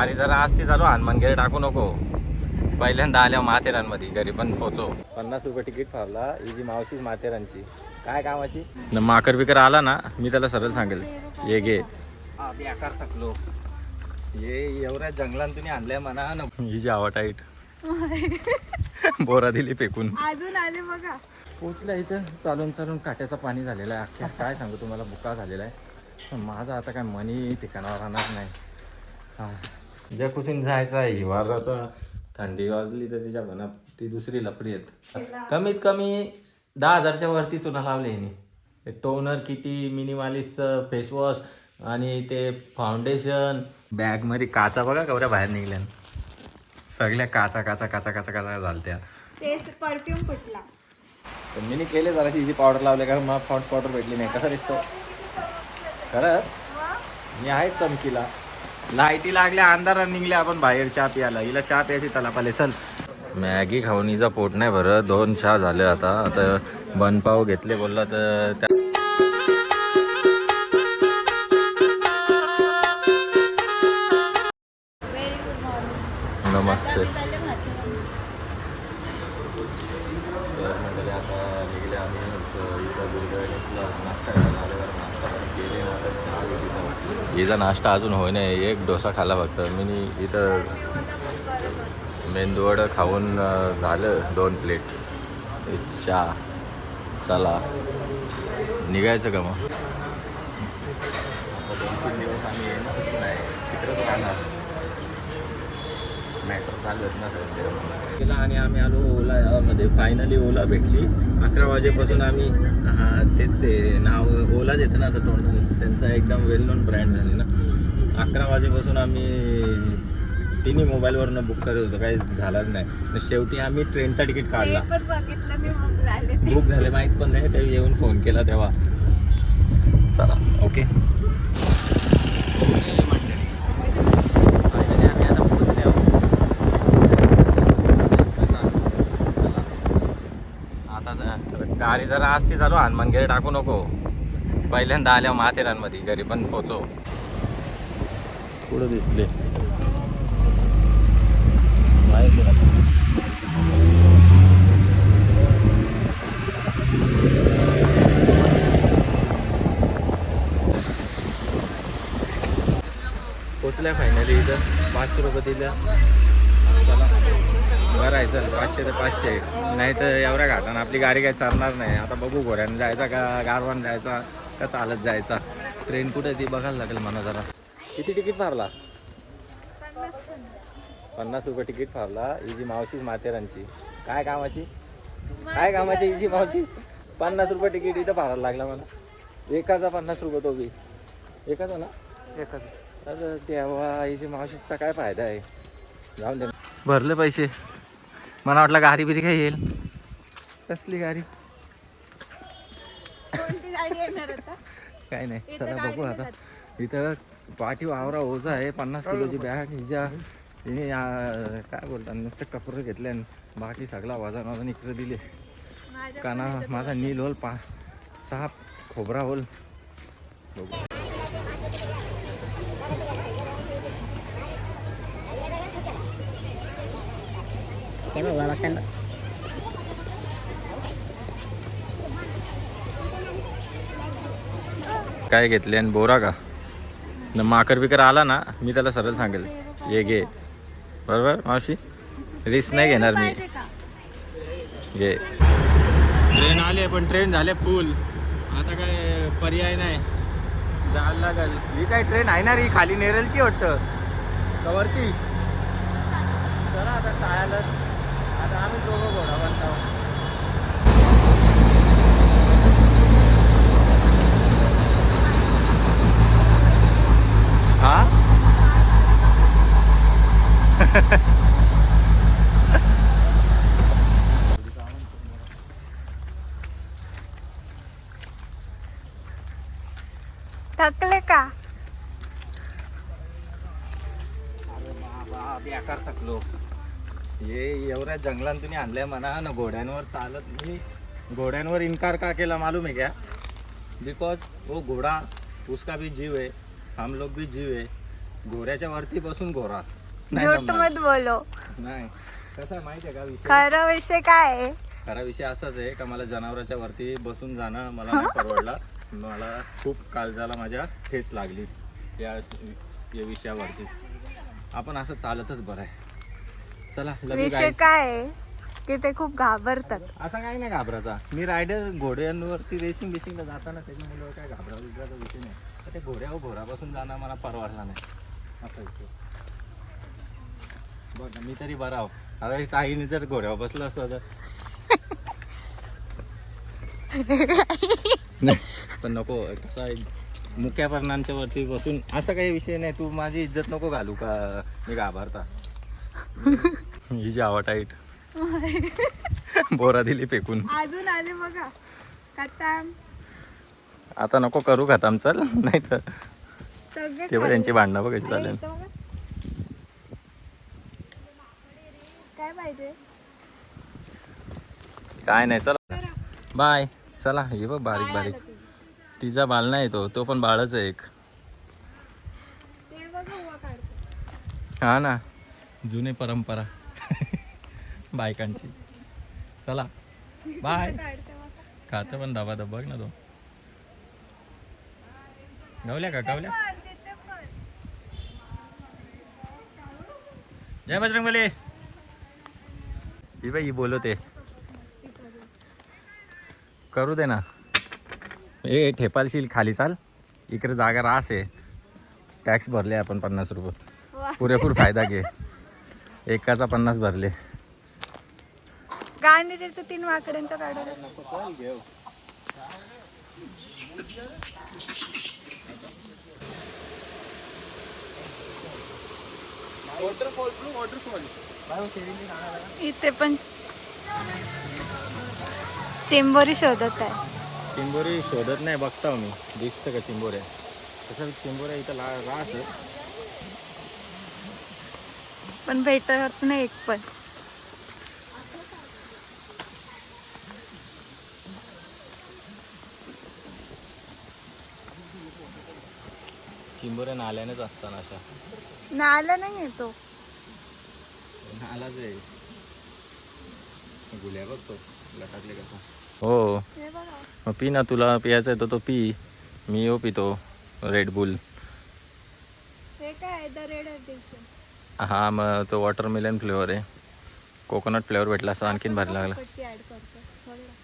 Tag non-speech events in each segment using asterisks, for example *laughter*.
अरे जरा आस्ती चालू हनुमान गेट टाकू नको. पहिल्यांदा आल्या माथेरानमध्ये घरी पण पोचो. पन्नास रुपये तिकीट फावला ही जी मावशीच माथेरानची काय कामाची? न माकर बिकर आला ना मी त्याला सरळ सांगेल. ये घे. बेकार थकलो. ये एवढ्या जंगलात तुम्ही आणलंय म्हणा ना ही जी आवा टाईट *laughs* बोरा दिली फेकून. अजून आले बघा. पोचल्या इथं चालून चालून काट्याचं पाणी झालेलं आहे अख्ख्या. काय सांगू तुम्हाला बुका झालेला आहे. माझा आता काय मनी ठिकाणावर राहणार नाही. हा. ज्या कुशीन जायचं आहे. हिवाळाचा थंडी वाजली तर तिच्या मनात ती दुसरी लपडी आहेत. कमीत कमी दहा हजारच्या वरती चुना लावले हिने. टोनर किती मिनिमालिस्टचं फेसवॉश आणि ते फाउंडेशन. बॅगमध्ये काचा बघा कवऱ्या बाहेर निघल्या. सगळ्या काचा काचा काचा काचा काचा झालत्या. परफ्यूम फुटला. पण मी केले जरा हिची पावडर लावले कारण मला फॉन्ट पावडर भेटली नाही. कसा दिसतो? खरंच? मी आहे चमकीला. लाईटी लागल्या अंधारा निघल्या आपण बाहेर चहा प्यायला. हिला चहा प्यायची त्याला पाले चल. मॅगी खाऊन हिचा पोट नाही भरत. दोन चहा झाले आता. आता बनपाव घेतले बोलला तर त्या नमस्ते झाले माझे तर मंडळी आता निघले आम्ही इथं दुर्गाणेसला नाश्ता करायला आल्यावर नाश्ता पण केले ना तर चहा घेतली तर नाश्ता अजून होई नाही एक डोसा खाला फक्त. मी इथं मेंदूवडं खाऊन झालं दोन प्लेट. चहा चला. निघायचं का मग? आता दोन तीन दिवस आम्ही येणारच नाही राहणार मॅटर चालू आहेत ना सध्या केला आणि आम्ही आलो ओला मध्ये. फायनली ओला भेटली. अकरा वाजेपासून आम्ही हा तेच ते नाव ओलाच येतं ना आता तोंडात त्यांचा एकदम वेल नोन ब्रँड झाले ना. अकरा वाजेपासून आम्ही तिन्ही मोबाईलवरनं बुक करत होतो. काही झालंच नाही. शेवटी आम्ही ट्रेनचा तिकीट काढला. बुक झाले माहीत पण नाही. तेव्हा येऊन फोन केला तेव्हा. चला ओके फायनली आम्ही आता पोहोचले आता अरे जरा आस्ती चालू हनुमान गेट टाकू नको. पहिल्यांदा आल्या माथेरानमध्ये घरी पण पोचो. पुढं दिसले. पोचल्या फायनली इथं. पाचशे रुपये दिल्या. बरं आहे चल पाचशे ते पाचशे. नाही तर एवढ्या घाटानं आपली गाडी काही चालणार नाही. आता बघू घोड्यानं जायचा का गाडवान जायचा का चालत जायचा. ट्रेन कुठे ती बघायला लागेल मला जरा. किती तिकीट फारला? पन्नास रुपये तिकीट फारला. ही जी मावशीच माथेरानची काय कामाची? काय कामाची हिची मावशीच? पन्नास रुपये तिकीट इथं फारायला लागला मला. एकाचा पन्नास रुपये तो बी. एकाचा ना? एकाचा. अरे देवा हिची मावशीचा काय फायदा आहे? जाऊन दे. भरले पैसे. मला वाटलं गाडी बिरी काय येईल. कसली गाडी? कोणती गाडी येणार आता? काय नाही चला बघू आता. इथं पाठी वावरा ओझा आहे पन्नास किलोची बॅग हिच्या. हिने आ, काय बोलतात नुसतं कपडे घेतले आणि बाकी सगळा वजन वजन इकडे दिले. काना माझा नील होल पा सहा खोबरा होल. बघू. ते बघ बघताना काय घेतले आणि बोरा का? न माकर बिकर आला ना मी त्याला सरळ सांगेल. ये घे. बरोबर मावशी? रिस्क नाही घेणार मी. घे. ट्रेन आली पण ट्रेन झाले फुल आता काय पर्याय नाही. जायला लागेल. ही काय ट्रेन आहे ना रे? ही खाली नेरलची वाटतं. कवरती. चला आता चायला आता आम्ही दोघं घोडा बांधतो हा *laughs* *laughs* थकले का अरे बाबा बेकार थकलो हे एवढ्या जंगलात तुम्ही आणलंय म्हणा. ना घोड्यांवर चालत मी घोड्यांवर इन्कार का केला मालूम है क्या बिकॉज वो घोड़ा उसका भी जीव है हम लोग भी जीव है गोऱ्याच्या वरती बसून झूठ जमणार. मत बोलो. नाही. कसं आहे माहिती आहे का विषय? खरा विषय काय आहे? खरा विषय असाच आहे का मला जनावराच्या वरती बसून जाणं मला नाही परवडला. मला खूप काळजाला माझ्या ठेच लागली या या विषयावरती. आपण असं चालतच बरं आहे. चला विषय guys. काय आहे? की ते खूप घाबरतात. असा काय नाही घाबराचा मी रायडर घोड्यांवरती रेसिंग बेसिंगला जाताना त्याच्यामुळे काय घाबरा बिबराचा विषय नाही. ते घोड्यावर घोड्यापासून जाणं मला परवडला नाही. असा विषय. बघ ना मी तरी बरा आहो. आता हे ताईने जर घोड्यावर बसलं असतं तर. *laughs* नाही पण नको कसा आहे, मुक्या पर्णांच्या वरती बसून असा काही विषय नाही. तू माझी इज्जत नको घालू का? मी घाबरता. ही जी आवा टाईट *laughs* बोरा दिली फेकून. अजून आले बघा. कथा आता नको करू खताम चल नाही तर तेव्हा त्यांची भांडणं बघायची चालेल. काय पाहिजे? काय नाही चला. बाय. चला हे बघ बारीक बारीक. तिचा बाल नाही तो तो पण बाळच आहे एक. हा ना. जुने परंपरा. बायकांची. चला. बाय. काढते खातं पण दबा दब बघ ना तो. गावल्या का? गावल्या? जय बजरंग बले ही बाई ही बोलवते. करू दे ना. ए ठेपालशील खाली चाल. इकडे जागा रास आहे. टॅक्स भरले आपण पन्नास रुपये. पुरेपूर फायदा घे. एकाचा पन्नास भरले. गाणी तिथे तीन वाकड्यांचा काढायला इथे पण चिंबोरी शोधत आहे. चिंबोरी शोधत नाही बघता मी. दिसतं का चिंबोऱ्या? तसं चिंबोऱ्या इथं ला आहे पण भेटत नाही एक पण. चिंबोऱ्या नाल्यानेच असताना अशा. नाला नाही येतो नालाच आहे. गुल्या लटाकले कसा. हो. हे बघा. मग पी ना तुला पियाचं तर तो पी. मी येऊ पितो रेड बुल हे काय द रेड एडिशन हा मग तो वॉटरमेलन फ्लेवर आहे. कोकोनट फ्लेवर भेटला असता आणखीन भारी लागला. पट्टी ऍड करतो. बघा.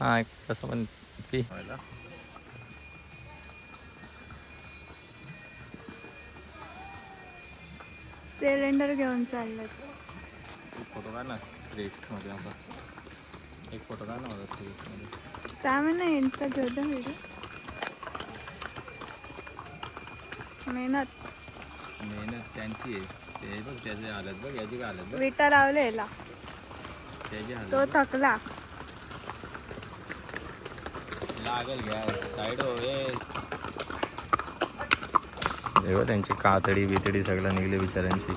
हा तसं पण पी. सिलेंडर घेऊन चाललं फोटो काढ ना मध्ये आता. एक फोटो काढ ना माझा मध्ये त्यामुळे ना यांचा घेऊ व्हिडिओ मेहनत. मेहनत त्यांची आहे. ते बघ त्याची हालत बघ याची काय हालत बघ. विटा लावले याला. त्याची हालत तो थकला. लागल घ्या साईड हो ये तेव्हा त्यांची कातडी बितडी सगळं निघले बिचाऱ्यांची.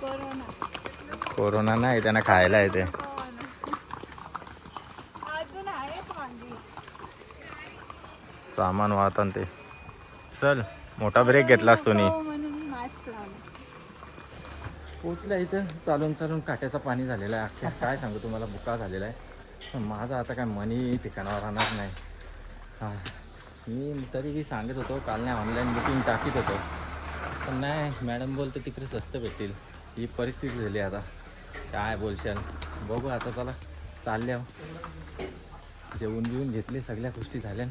कोरोना. कोरोना नाही त्यांना खायला येते. मागे सामान वाहतान ते. चल मोठा ब्रेक घेतलास तुम्ही हो, लावला. पोचल्या इथं चालून चालून काट्याचं पाणी झालेलं आहे अख्ख्या. काय सांगू तुम्हाला बुका झालेला आहे. पण माझं आता काय मनी ठिकाणावर राहणार नाही. हां. मी तरी बी सांगत होतो काल नाही ऑनलाईन बुकिंग टाकीत होतो. पण नाही मॅडम बोलते तिकडे स्वस्त भेटतील. ही परिस्थिती झाली आता. काय बोलशाल? बघू आता चला. चालल्या. जेवून बिवून घेतले सगळ्या गोष्टी झाल्या.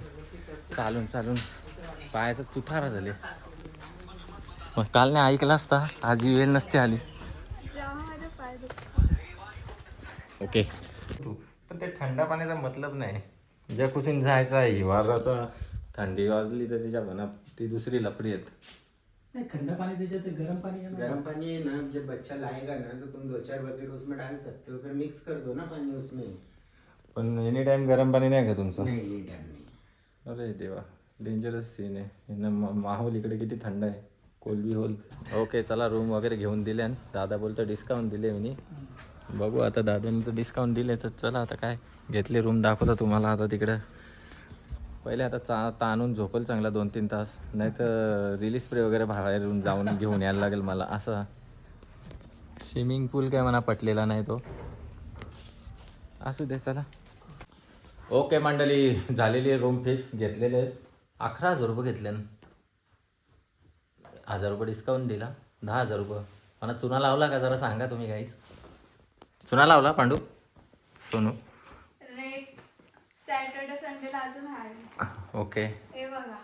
चालून चालून. पायाचा चुथारा झाले. मग काल नाही ऐकला असता आज ही वेळ नसते आली. ओके. पण ते थंड पाण्याचा मतलब नाही. ज्या कुशीन जायचं आहे हिवाळाचा थंडी वाजली तर त्याच्या मनात ती दुसरी लपडी आहेत नहीं ठंडा पानी दीजिए तो गर्म पानी है ना? गर्म पानी है ना जब बच्चा लाएगा ना तो तुम दो चार बकेट उसमें डाल सकते हो फिर मिक्स कर दो ना पानी उसमें. पण एनी टाइम गरम पाणी नाही का तुमचं? नहीं ये डर नहीं. अरे देवा डेंजरस सीन आहे. यांना मा- माहोल इकडे किती थंड आहे. कोलबी होल. ओके चला रूम वगैरे घेऊन दिले आणि दादा बोलतो डिस्काउंट दिले मी. बघू आता दादांनी तर डिस्काउंट दिले तर चला आता काय घेतले रूम दाखवतो तुम्हाला आता तिकडं. पहिले आता चा ताणून झोपल चांगला दोन तीन तास. नाही तर रिलीज स्प्रे वगैरे बाहेरून जाऊन घेऊन यायला लागेल मला असं. स्विमिंग पूल काय मला पटलेला नाही तो. असू दे चला. ओके मंडळी झालेली रूम फिक्स घेतलेले आहेत. अकरा हजार रुपये घेतले हजार रुपये डिस्काउंट दिला. दहा हजार रुपये. मला चुना लावला का जरा सांगा तुम्ही काहीच चुना लावला पांडू? सोनू. सॅटर्डे संडेला अजून आहे. ओके. हे बघा.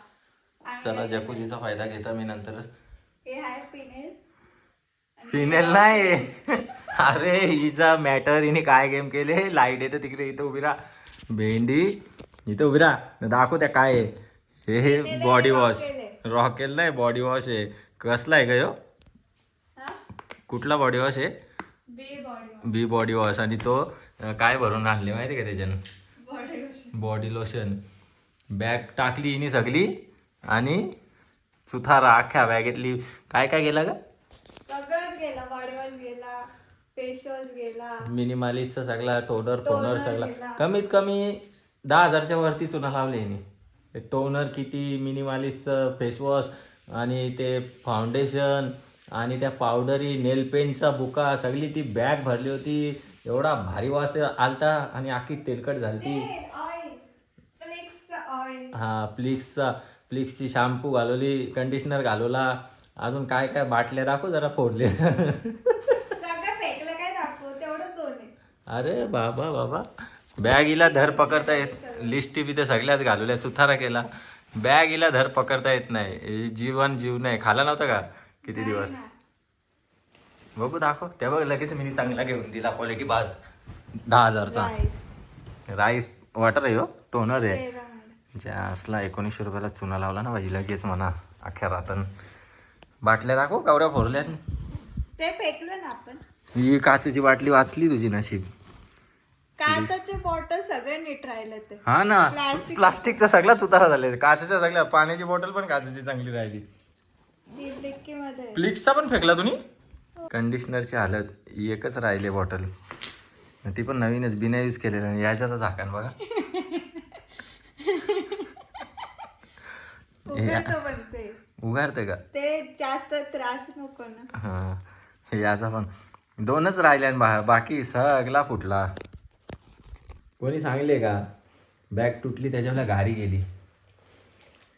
आणि चला जकुजीचा फायदा घेता मी नंतर. हे आहे पिनेल फिनेल नाही. अरे हिचा मॅटर हिने काय गेम केले? लाइट येते तिकडे इथं उभी राहा. भेंडी इथं उभी राहा. दाखव त्या काय आहे. हे हे बॉडी वॉश रॉकेल नाही बॉडी वॉश आहे. कसला आहे? हा? कुठला बॉडी वॉश आहे? B body B body wash आणि तो अं, काय भरून आणले माहिती का त्याच्यानं? Body lotion. बॅग टाकली हिने सगळी आणि सुथारा अख्ख्या बॅगेतली. काय काय गेला का सगळंच गेला. बॉडी वॉश गेला फेस वॉश गेला. मिनिमालिस्टचा सगळा टोनर Toner सगळा. कमीत कमी दहा हजारच्या वरती चुना लावले हिने. टोनर किती मिनिमालिस्टचं फेसवॉश आणि ते फाउंडेशन आणि त्या पावडरी नेल पेंटचा बुका सगळी ती बॅग भरली होती. एवढा भारी वास आलता आणि आखी तेलकट फ्लेक्सचा ऑइल हा प्लिक्सचा प्लिक्सची शॅम्पू घालवली कंडिशनर घालवला. अजून काय काय बाटल्या दाखव जरा फोडले. अरे बाबा बाबा. बॅग हिला धर पकडता येत लिस्टी बी तर सगळ्याच घालवल्या सुथारा केला. बॅग हिला धर पकडता येत नाही. जीवन जीव नाही. खाला नव्हता का? किती दिवस? बघू दाखव. त्या बघ लगेच मी चांगला घेऊन दिला क्वालिटी बाज. दहा हजारचा. राईस वॉटर आहे हो. टोनर आहे. ज्या असला एकोणीसशे रुपयाला चुना लावला ना भाजी लगेच म्हणा अख्ख्या रातन. बाटल्या दाखव कवऱ्या फोरल्या ते फेकलं ना आपण. ही काचेची बाटली वाचली तुझी नशीब. काचाचे बॉटल सगळे नीट राहिले ते. हा ना. प्लास्टिकचा सगळाच उतारा झाले काचेच्या सगळ्या पाण्याची बॉटल पण काचेची चांगली राहिली. प्लिक्सचा पण फेकला तुम्ही? कंडिशनरची हालत एकच राहिले बॉटल ती पण नवीनच बिना यूज केलेलं. याच्याचं झाकण बघा. *laughs* उघडतो पण ते. उघारते का? ते जास्त त्रास नको ना. हा. याचा पण दोनच राहिले आणि बा बाकी सगळा फुटला. कोणी सांगले का? बॅग तुटली त्याच्यावर गाडी गेली.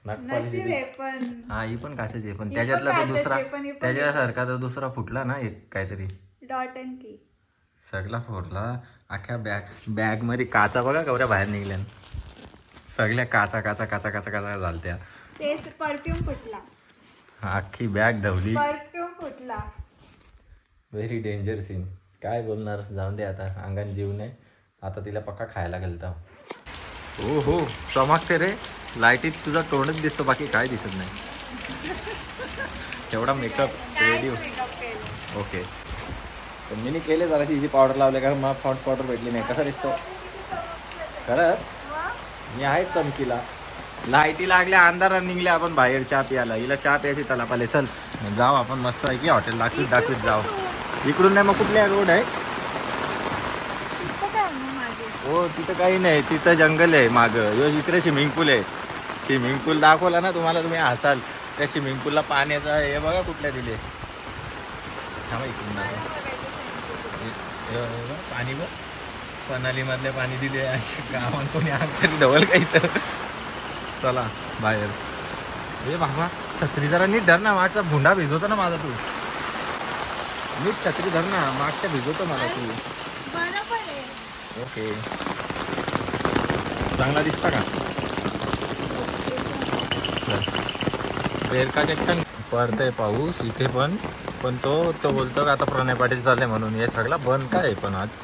नागपाली नशीब दिली. आहे पण. हा ही पण काचेची आहे. पण त्याच्यातला तो काचेची दुसरा आहे, पण ही पण- त्याच्यासारखा तो दुसरा फुटला ना एक काहीतरी. डॉट अँड की. सगळा फोडला अख्ख्या बॅग बॅगमध्ये काचा बघा कवऱ्या बाहेर निघल्या. सगळ्या काचा काचा काचा काचा काचा झालत्या. ते परफ्यूम फुटला अख्खी बॅग धवली. परफ्यूम फुटला व्हेरी डेंजर सीन काय बोलणार? जाऊन दे आता. अंगात जीव नाही आता तिला पक्का खायला घालता. हो हो चमकते रे. लाईटीत तुझा तोंडच दिसतो बाकी काय दिसत नाही. एवढा मेकअप रेडी ओके तर मी केले जरा तिची पावडर लावले कारण मला फॉट पावडर भेटली नाही. कसा दिसतो? *laughs* खरंच? मी आहे चमकीला. लाईटी लागल्या अंधारात निघल्या आपण बाहेर चहा प्यायला. हिला चहा प्यायची त्याला पाले चल. जाऊ आपण मस्त आहे की हॉटेल दाखवीत दाखवीत जाऊ. इकडून नाही मग कुठल्या रोड आहे? हो तिथं काही नाही. तिथं जंगल आहे मागं. यो इकडे स्विमिंग पूल आहे. स्विमिंग पूल दाखवला ना तुम्हाला तुम्ही हसाल. त्या स्विमिंग पूलला पाण्याचा हे बघा कुठल्या दिले. थांबा इकडून दाखव. पाणी बघ. पनालीमधले पाणी दिले. अशा गावात कोणी आग तरी धवल काही तर. चला बाहेर. ए बाबा छत्री जरा नीट धर ना मागचा भुंडा भिजवतो ना माझा तू. नीट छत्री धर ना मागच्या भिजवतो मला तू. ओके. चांगला दिसता का? बेरका चट्टन पडतंय पाऊस इथे पण. पण तो तो बोलतो का आता प्रणय पाटील चालले म्हणून. हे सगळा बंद काय आहे पण आज.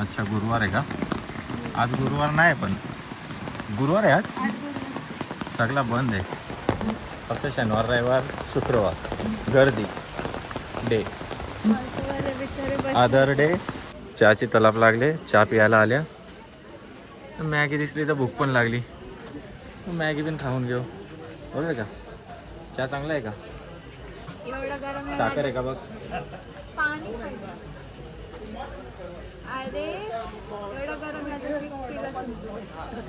अच्छा गुरुवार आहे का? आज गुरुवार नाही पण गुरुवार आहे आज. सगळा बंद आहे. फक्त शनिवार रविवार शुक्रवार गर्दी डे. Other day. चहाची तलाप लागले चहा प्यायला आल्या. मॅगी दिसली तर भूक पण लागली. मॅगी पण खाऊन घेऊ. बरोबर का? चहा चांगला आहे का? साखर आहे का बघ?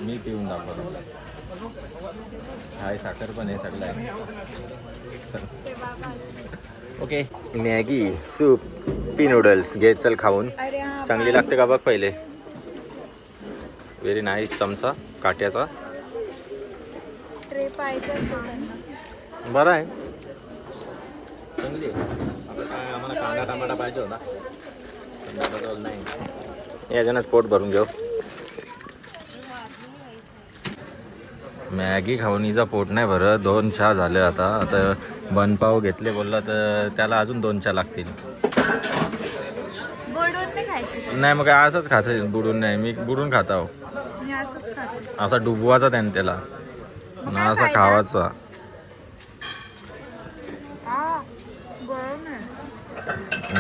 मी पिऊन दाखवतो. हाय साखर पण आहे सगळं आहे ओके मॅगी सूप पी नूडल्स घे चल खाऊन. चांगली लागते का बघ पहिले? व्हेरी नाईस चमचा काट्याचा. बरं आहे चांगली काय आम्हाला कांदा टमाटा पाहिजे होता. नाही. याच्यानंच पोट भरून घेऊ. मॅगी खाऊन हिचा पोट नाही भरत. दोन चहा झाले आता. आता बनपाव घेतले बोलला तर त्याला अजून दोन चहा लागतील. नाही मग असंच खायचं बुडून नाही. मी बुडून खाता हो खाते असा डुबवाचा त्याने त्याला. ना असा? खावाचा. आहे.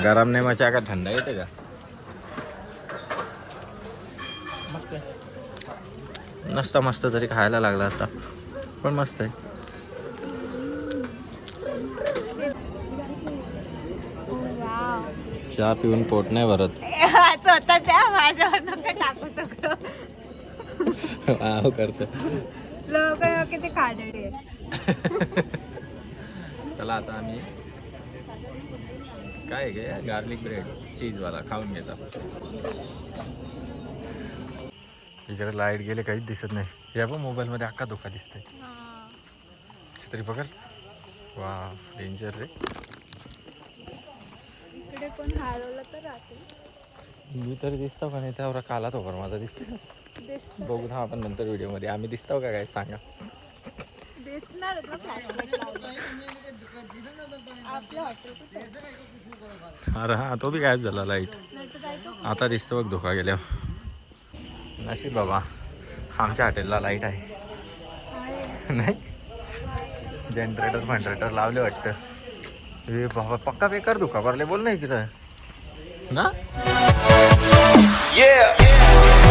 गरम नाही मग चहा का थंड येते का? नसता मस्त तरी खायला लागला असता. पण मस्त आहे. चहा पिऊन पोट नाही भरत. *laughs* स्वतःच करत. चला आता आम्ही. काय घे गार्लिक ब्रेड चीजवाला खाऊन घेता. इकडे लाइट गेले काहीच दिसत नाही. या पण मोबाईलमध्ये अख्खा धोका दिसतंय. तरी पकड. वा डेंजर रे. इकडे कोण हरवलं तर राहते मी तरी दिसतो का नाही त्यावर काला तो माझा दिसते दिस- बघू ना आपण नंतर व्हिडिओमध्ये. आम्ही दिसतो का काय सांगा? अरे हा तो बी गायब झाला लाइट आता दिसतो बघ धोका गेल्यावर. नशीब बाबा. आमच्या हॉटेलला लाइट आहे. नाही? जनरेटर फंटरेटर लावले वाटतं. हे बाबा पक्का बेकार दुखा भरले बोल नाही तिथं ना? Yeah.